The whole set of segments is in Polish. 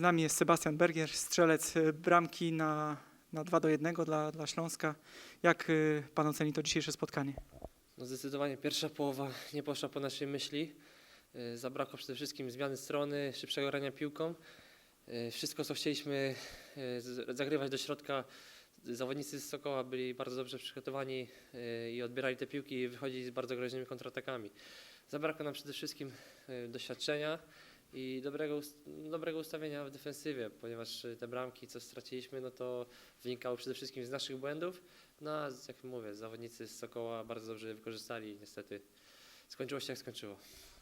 nami jest Sebastian Bergier, strzelec y, bramki na, na 2 do 1 dla, dla Śląska. Jak y, pan oceni to dzisiejsze spotkanie? No zdecydowanie pierwsza połowa nie poszła po naszej myśli. Y, Zabrakło przede wszystkim zmiany strony, szybszego grania piłką. Wszystko, co chcieliśmy z- zagrywać do środka, zawodnicy z Sokoła byli bardzo dobrze przygotowani i odbierali te piłki i wychodzili z bardzo groźnymi kontratakami. Zabrakło nam przede wszystkim doświadczenia i dobrego, dobrego ustawienia w defensywie, ponieważ y, te bramki, co straciliśmy, no to wynikały przede wszystkim z naszych błędów. No a jak mówię, zawodnicy z Sokoła bardzo dobrze je wykorzystali i niestety skończyło się jak skończyło.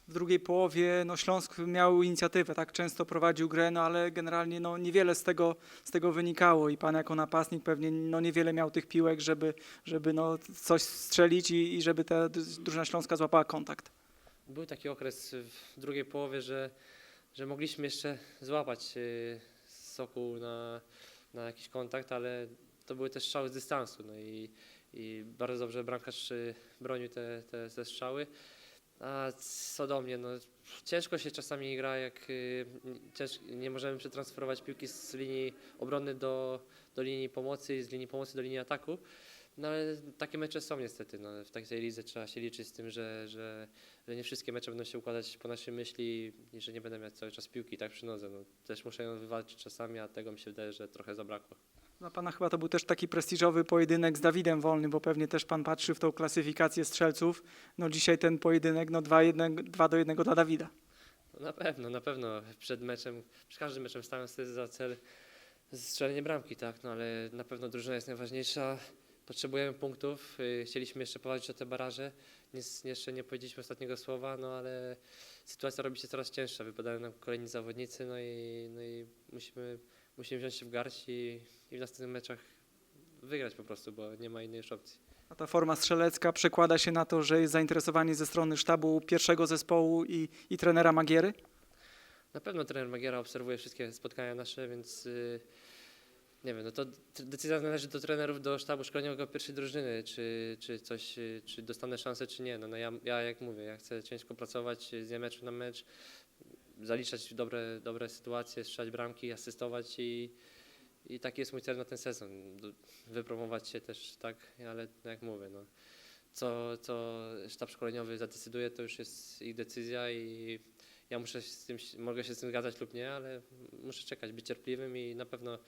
W drugiej połowie no, Śląsk miał inicjatywę, tak często prowadził grę, no, ale generalnie no, niewiele z tego, z tego wynikało i pan jako napastnik pewnie no, niewiele miał tych piłek, żeby, żeby no, coś strzelić i, i żeby ta drużyna Śląska złapała kontakt. Był taki okres w drugiej połowie, że, że mogliśmy jeszcze złapać y, Sokół na, na jakiś kontakt, ale to były też strzały z dystansu no i, i bardzo dobrze bramkarz y, bronił te, te, te strzały. A co do mnie, no, ciężko się czasami gra, jak y, cięż, nie możemy przetransferować piłki z linii obrony do, do linii pomocy i z linii pomocy do linii ataku. No ale takie mecze są niestety. No, w takiej lidze trzeba się liczyć z tym, że, że, że nie wszystkie mecze będą się układać po naszej myśli i że nie będę miał cały czas piłki tak przy nodze. No, też muszę ją wywalczyć czasami, a tego mi się wydaje, że trochę zabrakło. Dla pana chyba to był też taki prestiżowy pojedynek z Dawidem Wolnym, bo pewnie też pan patrzy w tą klasyfikację strzelców. No dzisiaj ten pojedynek no 2 do 1 dla Dawida. No, na pewno, na pewno przed meczem, przed każdym meczem stawiam sobie za cel strzelenie bramki, tak, no ale na pewno drużyna jest najważniejsza. Potrzebujemy punktów, y, chcieliśmy jeszcze powalczyć o te baraże, Nic, jeszcze nie powiedzieliśmy ostatniego słowa, no ale sytuacja robi się coraz cięższa, wypadają nam kolejni zawodnicy, no i, no i musimy, musimy wziąć się w garść i, i w następnych meczach wygrać po prostu, bo nie ma innej już opcji. A ta forma strzelecka przekłada się na to, że jest zainteresowanie ze strony sztabu pierwszego zespołu i, i trenera Magiery? Na pewno trener Magiera obserwuje wszystkie spotkania nasze, więc y, nie wiem, no to decyzja należy do trenerów, do sztabu szkoleniowego pierwszej drużyny, czy, czy coś, y, czy dostanę szansę, czy nie. No, no ja, ja jak mówię, ja chcę ciężko pracować y, z meczu na mecz, zaliczać dobre, dobre sytuacje, strzelać bramki, asystować i, i taki jest mój cel na ten sezon. Wypromować się też, tak, ale jak mówię, no, co, co sztab szkoleniowy zadecyduje, to już jest ich decyzja i ja muszę się z tym, mogę się z tym zgadzać lub nie, ale muszę czekać, być cierpliwym i na pewno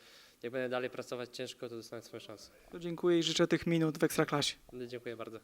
jak będę dalej pracować ciężko, to dostanę swoją szansę. To dziękuję i życzę tych minut w Ekstraklasie. Dziękuję bardzo.